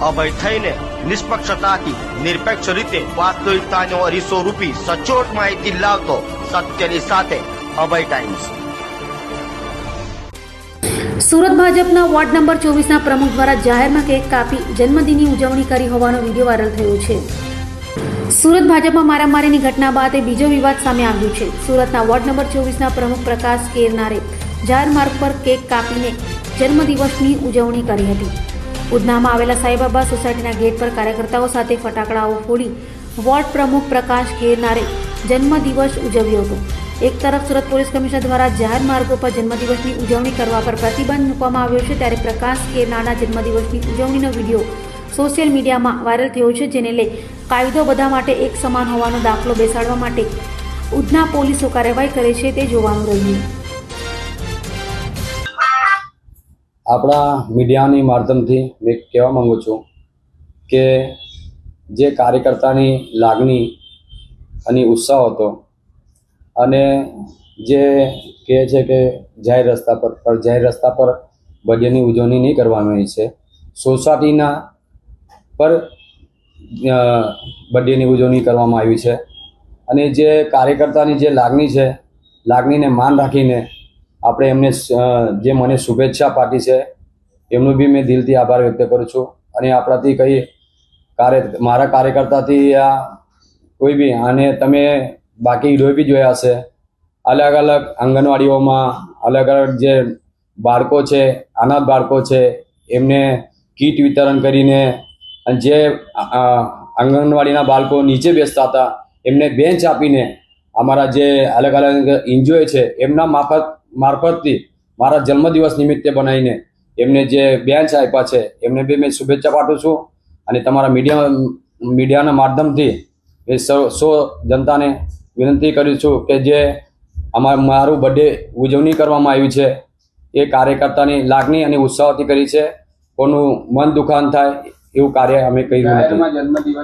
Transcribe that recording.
અભય થઈને નિષ્પક્ષતાથી, નિરપેક્ષ રીતે વાસ્તવિકતાનો અરીસો રૂપી સચોટ માહિતી લાવતો સત્યની સાથે અભય ટાઈમ્સ. સુરત ભાજપના વોર્ડ નંબર ચોવીસના પ્રમુખ દ્વારા જાહેરમાં કેક કાપી જન્મદિનની ઉજવણી કરી હોવાનો વીડિયો વાયરલ થયો છે. સુરત ભાજપમાં મારામારીની ઘટના બાદ બીજો વિવાદ સામે આવ્યો છે. સુરતના વોર્ડ નંબર ચોવીસના પ્રમુખ પ્રકાશ કેરનારે જાહેર માર્ગ પર કેક કાપીને જન્મદિવસની ઉજવણી કરી હતી. ઉધનામાં આવેલા સાંઈબાબા સોસાયટીના ગેટ પર કાર્યકર્તાઓ સાથે ફટાકડાઓ ફોડી વોર્ડ પ્રમુખ પ્રકાશ ખેરનારે જન્મદિવસ ઉજવ્યો હતો. એક તરફ સુરત પોલીસ કમિશનર દ્વારા જાહેર માર્ગો પર જન્મદિવસની ઉજવણી કરવા પર પ્રતિબંધ મૂકવામાં આવ્યો છે, ત્યારે પ્રકાશ ખેરનારના જન્મદિવસની ઉજવણીનો વીડિયો સોશિયલ મીડિયામાં વાયરલ થયો છે, જેને લઈ કાયદો બધા માટે એક સમાન હોવાનો દાખલો બેસાડવા માટે ઉધના પોલીસો કાર્યવાહી કરે છે તે જોવાનું રહ્યું. આપણા મીડિયાની માધ્યમથી મેં કહેવા માગું છું કે જે કાર્યકર્તાની લાગણી અને ઉત્સાહ હતો અને જે કહે છે કે જાહેર રસ્તા પર પણ જાહેર રસ્તા પર બર્થડેની ઉજવણી નહીં કરવાની છે, સોસાયટીના પર બર્થડેની ઉજવણી કરવામાં આવી છે અને જે કાર્યકર્તાની જે લાગણી છે, લાગણીને માન રાખીને આપણે એમને જે મને શુભેચ્છા પાઠવી છે, એમનો બી મેં દિલથી આભાર વ્યક્ત કરું છું. અને આપણાથી કઈ કાર્ય, મારા કાર્યકર્તાથી આ કોઈ બી, અને તમે બાકી હીરો બી જોયા હશે, અલગ અલગ આંગણવાડીઓમાં, અલગ અલગ જે બાળકો છે, અનાથ બાળકો છે, એમને કીટ વિતરણ કરીને જે આંગણવાડીના બાળકો નીચે બેસતા હતા, એમને બેન્ચ આપીને, અમારા જે અલગ અલગ એનજીઓ છે, એમના મારફત મારફતથી મારા જન્મદિવસ નિમિત્તે બનાવીને એમને જે બેન્ચ આપ્યા છે, એમને બી મેં શુભેચ્છા પાઠવું છું. અને તમારા મીડિયા મીડિયાના માધ્યમથી એ સૌ સૌ જનતાને વિનંતી કરું છું કે જે અમારું મારું બર્થડે ઉજવણી કરવામાં આવી છે, એ કાર્યકર્તાની લાગણી અને ઉત્સાહથી કરી છે. કોનું મન દુખાન થાય એવું કાર્ય અમે કર્યું નથી.